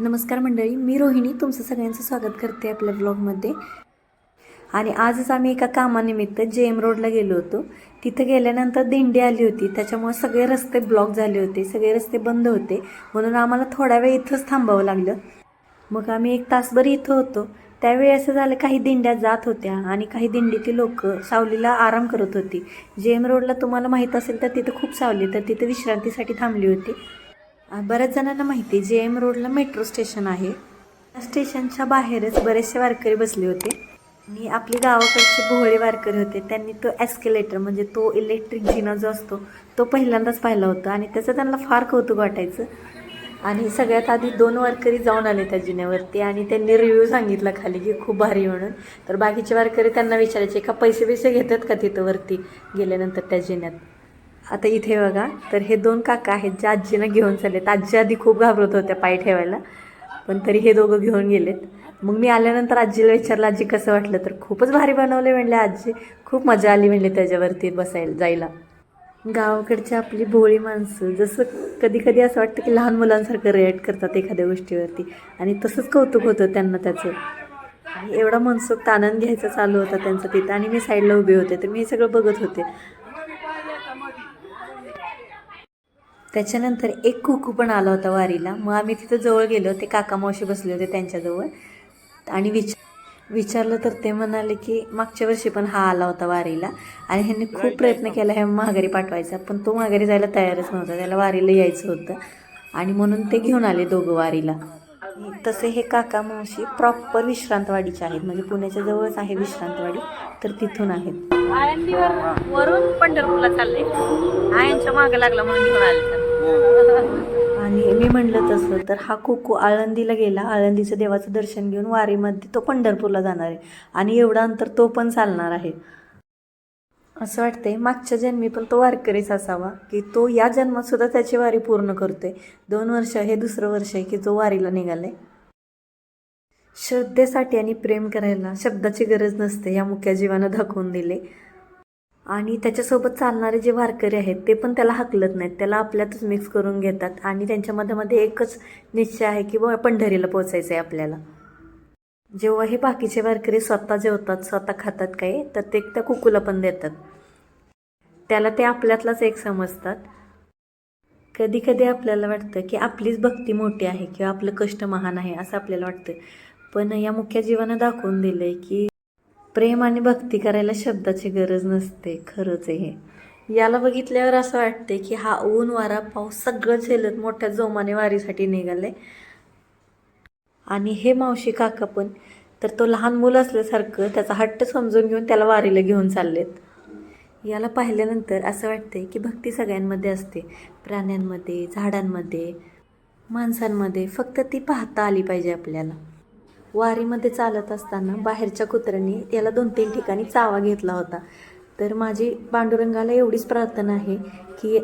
नमस्कार मंडळी मी रोहिणी. तुमचं सगळ्यांचं स्वागत करते आपल्या ब्लॉगमध्ये आणि आजच आम्ही एका कामानिमित्त जे एम रोडला गेलो होतो. तिथं गेल्यानंतर दिंडी आली होती. त्याच्यामुळे सगळे रस्ते ब्लॉक झाले होते. सगळे रस्ते बंद होते. म्हणून आम्हाला थोडा वेळ इथंच थांबावं लागलं. मग आम्ही एक तासभर इथं होतो. त्यावेळी असं झालं काही दिंड्या जात होत्या आणि काही दिंडीतील लोक सावलीला आराम करत होती. जे एम रोडला तुम्हाला माहीत असेल तर तिथं खूप सावली तर तिथं विश्रांतीसाठी थांबली होती. बऱ्याच जणांना माहिती आहे जे एम रोडला मेट्रो स्टेशन आहे. त्या स्टेशनच्या बाहेरच बरेचसे वारकरी बसले होते. आणि आपली गावाकडचे भोळे वारकरी होते. त्यांनी तो ॲस्केलेटर म्हणजे तो इलेक्ट्रिक जिना जो असतो तो पहिल्यांदाच पाहिला होता. आणि त्याचं त्यांना फार कौतुक वाटायचं. आणि सगळ्यात आधी दोन वारकरी जाऊन आले त्या जिन्यावरती. आणि त्यांनी रिव्ह्यू सांगितला खाली की खूप भारी म्हणून. तर बाकीचे वारकरी त्यांना विचारायचे का पैसे बिसे घेतात का तिथं वरती गेल्यानंतर त्या जिन्यात? आता इथे बघा तर हे दोन काका आहेत ज्या आजीनं घेऊन चाललेत. आजी आधी खूप घाबरत होत्या पाय ठेवायला पण तरी हे दोघं घेऊन गेलेत. मग मी आल्यानंतर आजीला विचारलं आजी कसं वाटलं? तर खूपच भारी बनवले म्हणले आजी. खूप मजा आली म्हणले त्याच्यावरती बसायला जायला. गावाकडची आपली भोळी माणसं जसं कधी कधी असं वाटतं की लहान मुलांसारखं रिॲक्ट करतात एखाद्या गोष्टीवरती. आणि तसंच कौतुक होतं त्यांना त्याचं. आणि एवढा मनसोक्त आनंद घ्यायचा चालू होता त्यांचा तिथं. आणि मी साईडला उभे होते तर मी हे सगळं बघत होते. त्याच्यानंतर एक कुकू पण आला होता वारीला. मग आम्ही तिथं जवळ गेलो. ते काका मावशी बसले होते त्यांच्याजवळ. आणि विच विचारलं तर ते म्हणाले की मागच्या वर्षी पण हा आला होता वारीला. आणि ह्यांनी खूप प्रयत्न केला ह्या माघारी पाठवायचा. पण तो माघारी जायला तयारच नव्हता. त्याला वारीला यायचं होतं. आणि म्हणून ते घेऊन आले दोघं वारीला. तसे हे काका मावशी प्रॉपर विश्रांतवाडीचे आहेत. म्हणजे पुण्याच्या जवळच आहे विश्रांतवाडी तर तिथून आहेत. आळंदीवर वरून पंढरपूरला चालले. आयांच्या मागे लागला म्हणून घेऊन आले. आणि मी म्हणलं तसं तर हा कुकू आळंदीला गेला. आळंदीचं देवाचं दर्शन घेऊन वारीमध्ये तो पंढरपूरला जाणार आहे. आणि एवढं अंतर तो पण चालणार आहे. असं वाटतंय मागच्या जन्मी पण तो वारकरीच असावा की तो या जन्मात सुद्धा त्याची वारी पूर्ण करतोय. दोन वर्ष हे दुसरं वर्ष आहे की जो वारीला निघालाय. श्रद्धेसाठी आणि प्रेम करायला शब्दाची गरज नसते या मुख्या जीवानं दाखवून दिले. आणि त्याच्यासोबत चालणारे जे वारकरी आहेत ते पण त्याला हकलत नाहीत. त्याला आपल्यातच मिक्स करून घेतात. आणि त्यांच्या मधामध्ये एकच निश्चय आहे की बा पंढरीला पोचायचं आहे आपल्याला. जेव्हा हे बाकीचे वारकरी स्वतः जेवतात स्वतः खातात काही तर ते त्या कुकूला पण देतात. त्याला ते आपल्यातलाच एक समजतात. कधी कधी आपल्याला वाटतं की आपलीच भक्ती मोठी आहे किंवा आपलं कष्ट महान आहे असं आपल्याला वाटतं. पण या मुख्य जीवानं दाखवून दिलं आहे की प्रेम आणि भक्ती करायला शब्दाची गरज नसते खरंच हे. याला बघितल्यावर असं वाटते की हा ऊन वारा पाऊस सगळं झेलत मोठ्या जोमाने वारीसाठी निघाले आणि हे मावशी काका पण तर तो लहान मुलं असल्यासारखं त्याचा हट्ट समजून घेऊन त्याला वारीला घेऊन चाललेत. याला पाहिल्यानंतर असं वाटते की भक्ती सगळ्यांमध्ये असते. प्राण्यांमध्ये झाडांमध्ये माणसांमध्ये फक्त ती पाहता आली पाहिजे आपल्याला. वारीमध्ये चालत असताना बाहेरच्या कुत्र्यांनी याला दोन तीन ठिकाणी चावा घेतला होता. तर माझी पांडुरंगाला एवढीच प्रार्थना आहे की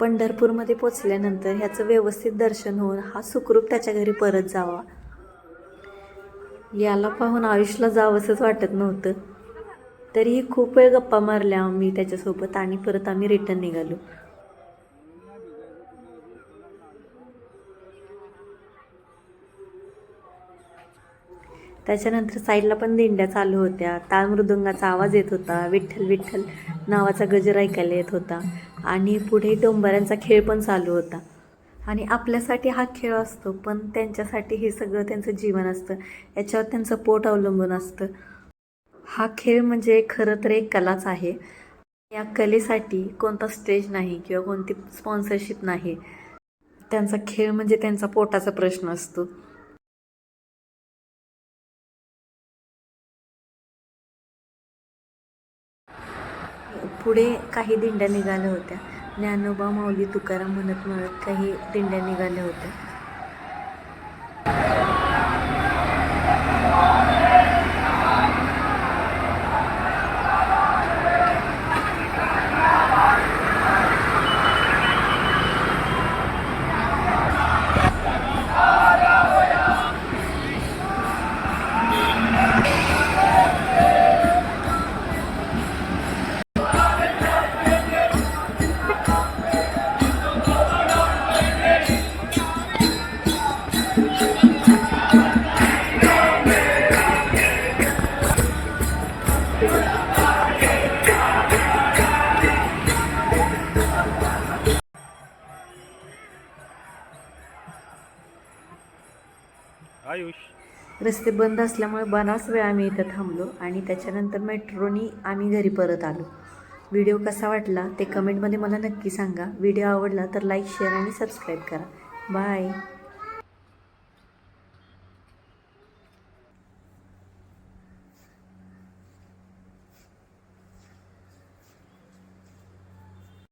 पंढरपूरमध्ये पोचल्यानंतर ह्याचं व्यवस्थित दर्शन होऊन हा सुखरूप त्याच्या घरी परत जावा. याला पाहून आयुषला जावंसंच वाटत नव्हतं. तरीही खूप वेळ गप्पा मारल्या आम्ही त्याच्यासोबत आणि परत आम्ही रिटर्न निघालो. त्याच्यानंतर साईडला पण दिंड्या चालू होत्या. ताळ मृदुंगाचा आवाज येत होता. विठ्ठल विठ्ठल नावाचा गजर ऐकायला येत होता. आणि पुढे डोंबऱ्यांचा खेळ पण चालू होता. आणि आपल्यासाठी हा खेळ असतो पण त्यांच्यासाठी हे सगळं त्यांचं जीवन असतं. याच्यावर त्यांचं पोट अवलंबून असतं. हा खेळ म्हणजे खरं तर एक कलाच आहे. या कलेसाठी कोणता स्टेज नाही किंवा कोणती स्पॉन्सरशिप नाही. त्यांचा खेळ म्हणजे त्यांचा पोटाचा प्रश्न असतो. पुढे काही दिंड्या निघाल्या होत्या. ज्ञानोबा माऊली तुकाराम म्हणत म्हणत काही दिंड्या निघाल्या होत्या. रस्ते बंद असल्यामुळे बराच वेळ आम्ही इथं थांबलो आणि त्याच्यानंतर मेट्रोनी आम्ही घरी परत आलो. व्हिडिओ कसा वाटला ते कमेंटमध्ये मला नक्की सांगा. व्हिडिओ आवडला तर लाईक शेअर आणि सबस्क्राईब करा. बाय.